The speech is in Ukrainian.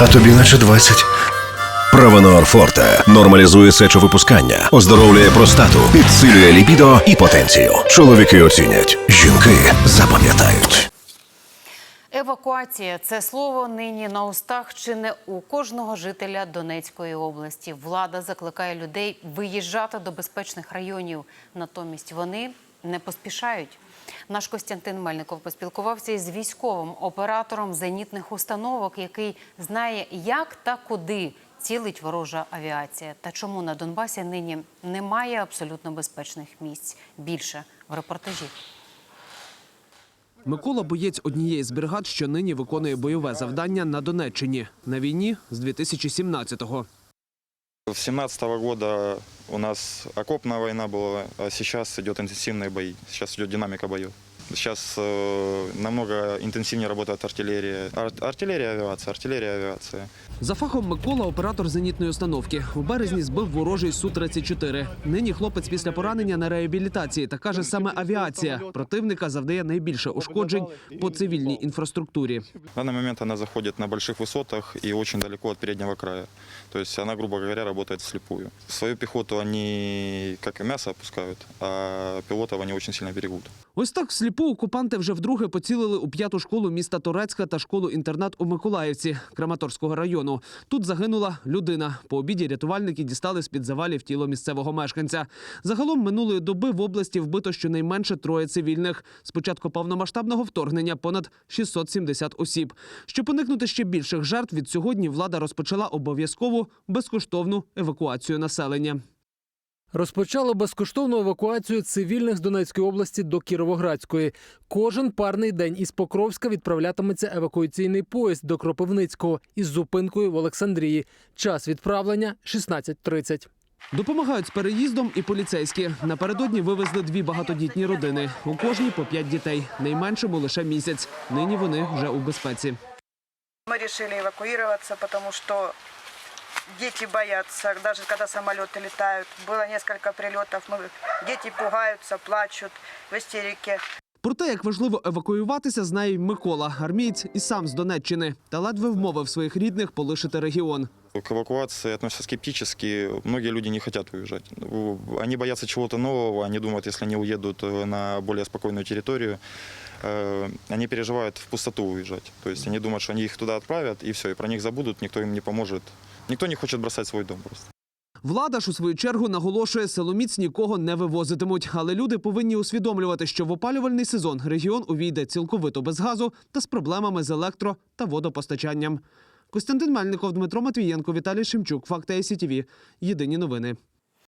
а тобі наче 20. Правонор Форте нормалізує сечовипускання, оздоровлює простату, підсилює лібідо і потенцію. Чоловіки оцінять, жінки запам'ятають. Евакуація це слово нині на устах чи не у кожного жителя Донецької області. Влада закликає людей виїжджати до безпечних районів. Натомість вони не поспішають. Наш Костянтин Мельников поспілкувався із військовим оператором зенітних установок, який знає, як та куди цілить ворожа авіація, та чому на Донбасі нині немає абсолютно безпечних місць. Більше в репортажі. Микола боєць однієї з бригад, що нині виконує бойове завдання на Донеччині на війні з 2017-го. С 17 года у нас окопная война была, а сейчас идет интенсивные бои. Сейчас идет динамика боев. Сейчас э, намного интенсивнее работает артиллерия. Ар- артиллерия, авиация, артиллерия, авиация. За фахом Микола оператор зенітної установки. У березні збив ворожий Су-34. Нині хлопець після поранення на реабілітації та каже, саме авіація противника завдає найбільше ушкоджень по цивільній інфраструктурі. В данный момент она заходит на больших высотах и очень далеко от переднего края. То есть она, грубо говоря, работает вслепую. Свою пехоту они как и мясо опускают, а пилотов они очень сильно берегут. Ось так всліпу окупанти вже вдруге поцілили у п'яту школу міста Торецька та школу-інтернат у Миколаївці Краматорського району. Тут загинула людина. По обіді рятувальники дістали з-під завалів тіло місцевого мешканця. Загалом минулої доби в області вбито щонайменше троє цивільних. З початку повномасштабного вторгнення понад 670 осіб. Щоб уникнути ще більших жертв, від сьогодні влада розпочала обов'язкову безкоштовну евакуацію населення. Розпочало безкоштовну евакуацію цивільних з Донецької області до Кіровоградської. Кожен парний день із Покровська відправлятиметься евакуаційний поїзд до Кропивницького із зупинкою в Олександрії. Час відправлення 16.30. Допомагають з переїздом і поліцейські. Напередодні вивезли дві багатодітні родини. У кожній по п'ять дітей. Найменшому лише місяць. Нині вони вже у безпеці. Мы решили эвакуироваться, потому что дети боятся, даже когда самолеты летают. Было несколько прилетов, мы, дети пугаются, плачут в истерике. Про те, як важливо евакуюватися, знає й Микола, армієць і сам з Донеччини, та ледве вмовив своїх рідних полишити регіон. К эвакуации относятся скептически. Многие люди не хотят уезжать. Ну, Они боятся чего-то нового. Они думают, если они уедут э, на более спокойную территорию, э, они переживают в пустоту уезжать. То есть они думают, что они их туда отправят, и все, и про них забудут, никто им не поможет. Никто не хочет бросать свой дом просто. Влада ж у свою чергу наголошує, силоміць нікого не вивозитимуть. Але люди повинні усвідомлювати, що в опалювальний сезон регіон увійде цілковито без газу та з проблемами з електро та водопостачанням. Костянтин Мельников, Дмитро Матвієнко, Віталій Шемчук, Факти СІТВ. Єдині новини.